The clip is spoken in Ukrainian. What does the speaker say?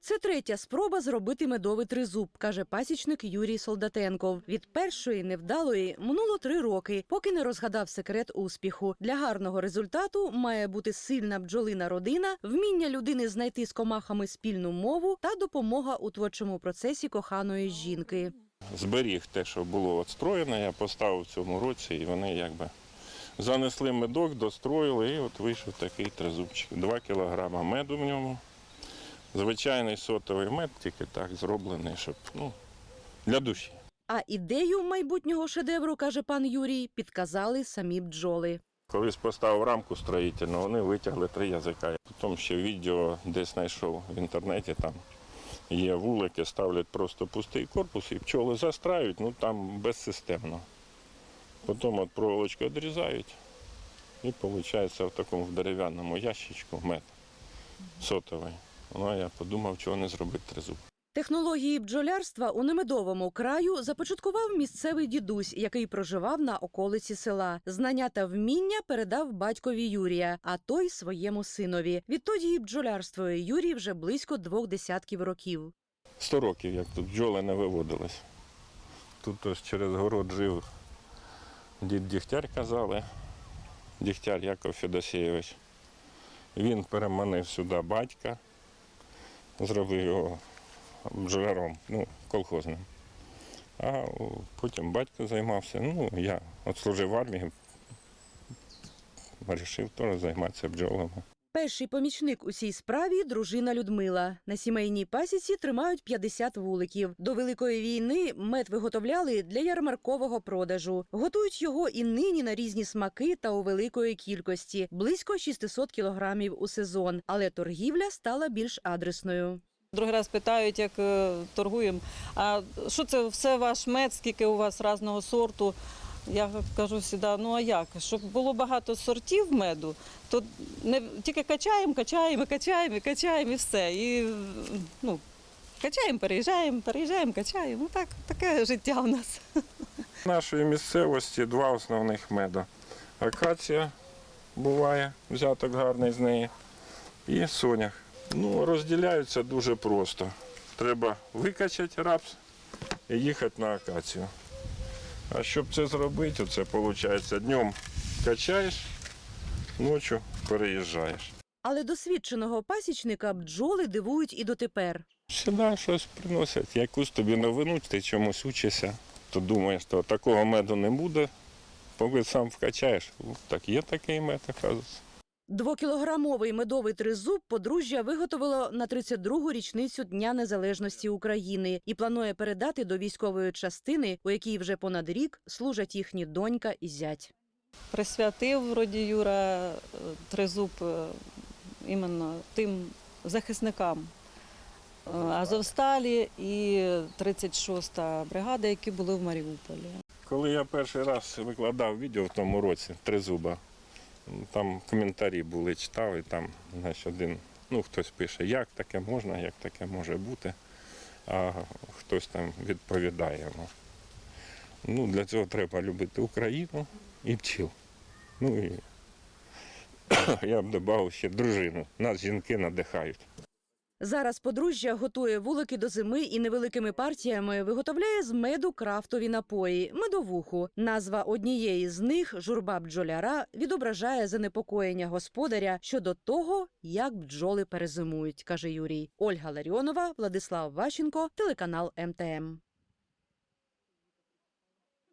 Це третя спроба зробити медовий тризуб, каже пасічник Юрій Солдатенков. Від першої невдалої минуло три роки, поки не розгадав секрет успіху. Для гарного результату має бути сильна бджолина родина, вміння людини знайти з комахами спільну мову та допомога у творчому процесі коханої жінки. зберіг те, що було отстроєно, я поставив цьому році, і вони якби занесли медок, достроїли, і от вийшов такий тризубчик. Два кілограма меду в ньому. Звичайний сотовий мед, тільки так зроблений, щоб ну, для душі. А ідею майбутнього шедевру, каже пан Юрій, підказали самі бджоли. Колись поставив рамку строїтельну, вони витягли три язика. Потім ще відео десь знайшов в інтернеті, там є вулики, ставлять просто пустий корпус і пчоли застраюють, ну там безсистемно. Потім от проволочку відрізають і виходить в такому в дерев'яному ящичку мед сотовий. Ну, я подумав, чого не зробити тризуб. Технології бджолярства у немедовому краю започаткував місцевий дідусь, який проживав на околиці села. Знання та вміння передав батькові Юрія, а той своєму синові. Відтоді і бджолярствує Юрій вже близько двох десятків років. Сто років, як тут бджоли не виводились. Тут ось через город жив дід Дігтяр, казали, Дігтяр Яков Федосійович. Він переманив сюди батька, зробив його бджоляром, ну, колхозним. А потім батько займався. Ну, я от служив в армії, вирішив теж займатися бджолами. Перший помічник у цій справі дружина Людмила. На сімейній пасіці тримають 50 вуликів. До великої війни мед виготовляли для ярмаркового продажу. Готують його і нині на різні смаки та у великої кількості близько 600 кілограмів у сезон. Але торгівля стала більш адресною. Другий раз питають, як е, торгуємо. А що це все ваш мед, скільки у вас різного сорту? Я кажу завжди, ну а як? Щоб було багато сортів меду, то не тільки качаємо, качаємо, качаємо, качаємо і все. І ну, качаємо, переїжджаємо, переїжджаємо, качаємо. Ну так, таке життя у нас. В нашої місцевості два основних меду. Акація буває, взяток гарний з неї, і сонях. Ну, розділяються дуже просто. Треба викачати рапс і їхати на акацію. А щоб це зробити, це виходить днем качаєш, ночі переїжджаєш. Але досвідченого пасічника бджоли дивують і дотепер. Сюди щось приносять, якусь тобі новину, ти чомусь учишся, то думаєш, що такого меду не буде, поки сам вкачаєш. Ну, Так є такий мед, оказується. Двокілограмовий медовий тризуб подружжя виготовило на 32-гу річницю Дня Незалежності України і планує передати до військової частини, у якій вже понад рік служать їхні донька і зять. Присвятив вроді Юра е, тризуб е, іменно тим захисникам е, Азовсталі і 36-та бригада, які були в Маріуполі. Коли я перший раз викладав відео в тому році Тризуба, там коментарі були, читав, і там знаєш, один, ну хтось пише, як таке можна, як таке може бути, а хтось там відповідає йому. Ну, для цього треба любити Україну і пчіл. Ну і я б додав ще дружину. Нас жінки надихають. Зараз подружжя готує вулики до зими і невеликими партіями виготовляє з меду крафтові напої медовуху. Назва однієї з них журба бджоляра відображає занепокоєння господаря щодо того, як бджоли перезимують, каже Юрій. Ольга Ларіонова, Владислав Ващенко, телеканал МТМ.